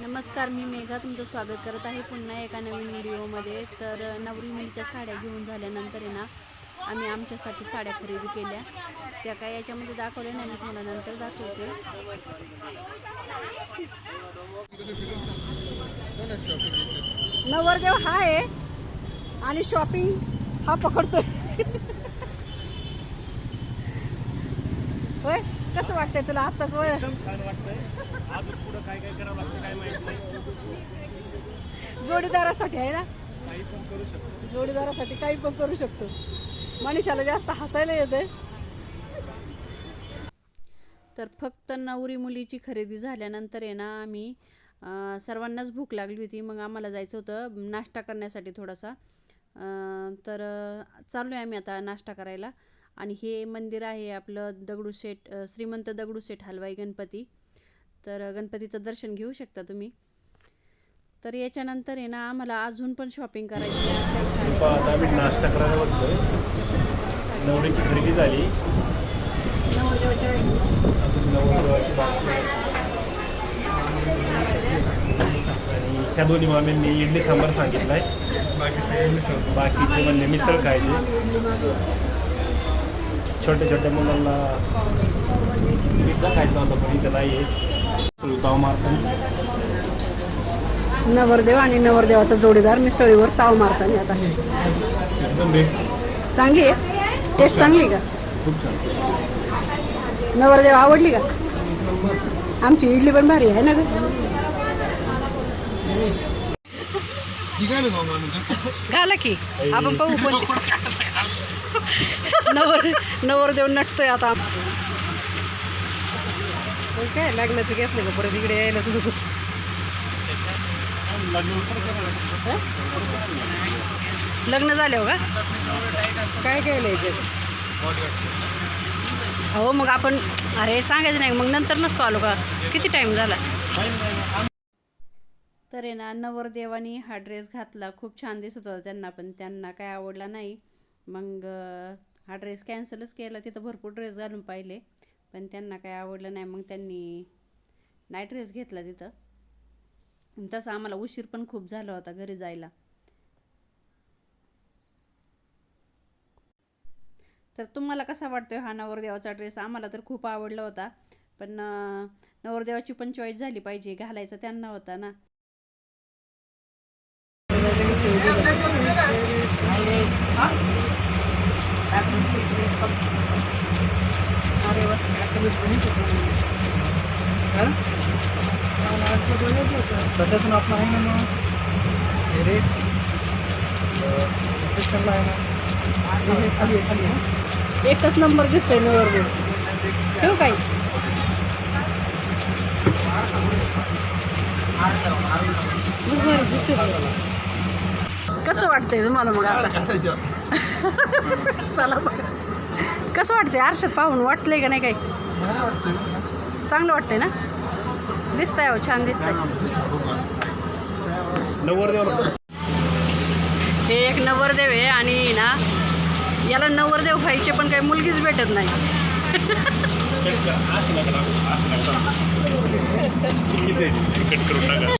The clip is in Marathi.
नमस्कार मी मेघा तुमचं स्वागत करत आहे पुन्हा एका नवीन व्हिडिओमध्ये. तर नवरी मुलीच्या साड्या घेऊन झाल्यानंतर आहे ना आम्ही आमच्यासाठी साड्या खरेदी केल्या. त्या काय याच्यामध्ये दाखवल्या नाही मी तुम्हाला नंतर दाखवते. नवरदेव हा आहे आणि शॉपिंग हा पकडतोय. होय कसं वाटतंय तुला? आत्ताच वय छान वाटतंय अजून पुढं काय काय करावं लागतं काय माहीत नाही जोडीदारासाठी आहे ना? करू शकतो जोडीदारासाठी काही पण करू शकतो. मनीषाला जास्त हसायला येते तर फक्त नवरी मुलीची खरेदी झाल्यानंतर आहे ना आम्ही सर्वांनाच भूक लागली होती. मग आम्हाला जायचं होतं नाश्ता करण्यासाठी थोडासा. तर चाललो आहे आम्ही आता नाश्ता करायला. आणि हे मंदिर आहे आपलं दगडूशेठ श्रीमंत दगडूशेठ हलवाई गणपती. तर गणपतीचं दर्शन घेऊ शकता तुम्ही. तर याच्यानंतर आहे ना आम्हाला अजून पण शॉपिंग करायची आम्ही नाश्ता करायला बसलोय. नवरीची खरेदी झाली. आहे. त्या दोन्ही मामींनी इडली सांबार सांगितलाय. बाकीचे म्हणजे मिसळ खायचे. छोट्या छोट्या मुलांना पिझ्झा खायचा होता पण इथं नाही आहे मारतो. नवरदेव आणि नवरदेवाचा जोडीदार मिसळीवर ताव मारताना आता. चांगली आहे. टेस्ट चांगली आहे का? नवरदेव आवडली का? आमची इडली पण भारी आहे ना ग. घाला की. आपण पाहू पण नवर नवरदेव नटतोय आता. काय लग्नाचं घेतलं का? परत इकडे यायला तुझं लग्न झाले हो का? काय काय लिहायचं हो मग आपण अरे सांगायचं नाही. मग नंतर नसतो आलो का? किती टाइम झाला? तर आहे ना नवरदेवानी हा ड्रेस घातला. खूप छान दिसत होता त्यांना पण त्यांना काय आवडला नाही. मग हा ड्रेस कॅन्सलच केला. तिथं भरपूर ड्रेस घालून पाहिले. पण त्यांना काय आवडलं नाही. मग त्यांनी नाईट ड्रेस घेतला तिथं. तसं आम्हाला उशीर पण खूप झाला होता घरी जायला. तर तुम्हाला कसा वाटतोय हा नवरदेवाचा ड्रेस आम्हाला तर खूप आवडला होता. पण नवरदेवाची पण चॉईस झाली पाहिजे घालायचा त्यांना होता ना. त्याच्यातून आपला आहे ना मग हे रे सिस्टमला आहे ना खाली खाली आहे. एकच नंबर दिसतोय नवरदेव ठेवू दिसतोय कसं वाटतंय तुम्हाला मग आता? चला बघ. कसं वाटतंय? आरशात पाहून वाटलंय का नाही काही? चांगलं वाटतंय ना? दिसतंय हो छान दिसतंय. नवरदेवाला हे एक नवरदेव आहे आणि ना याला नवरदेव व्हायचे पण काही मुलगीच भेटत नाही. आहे, कट करून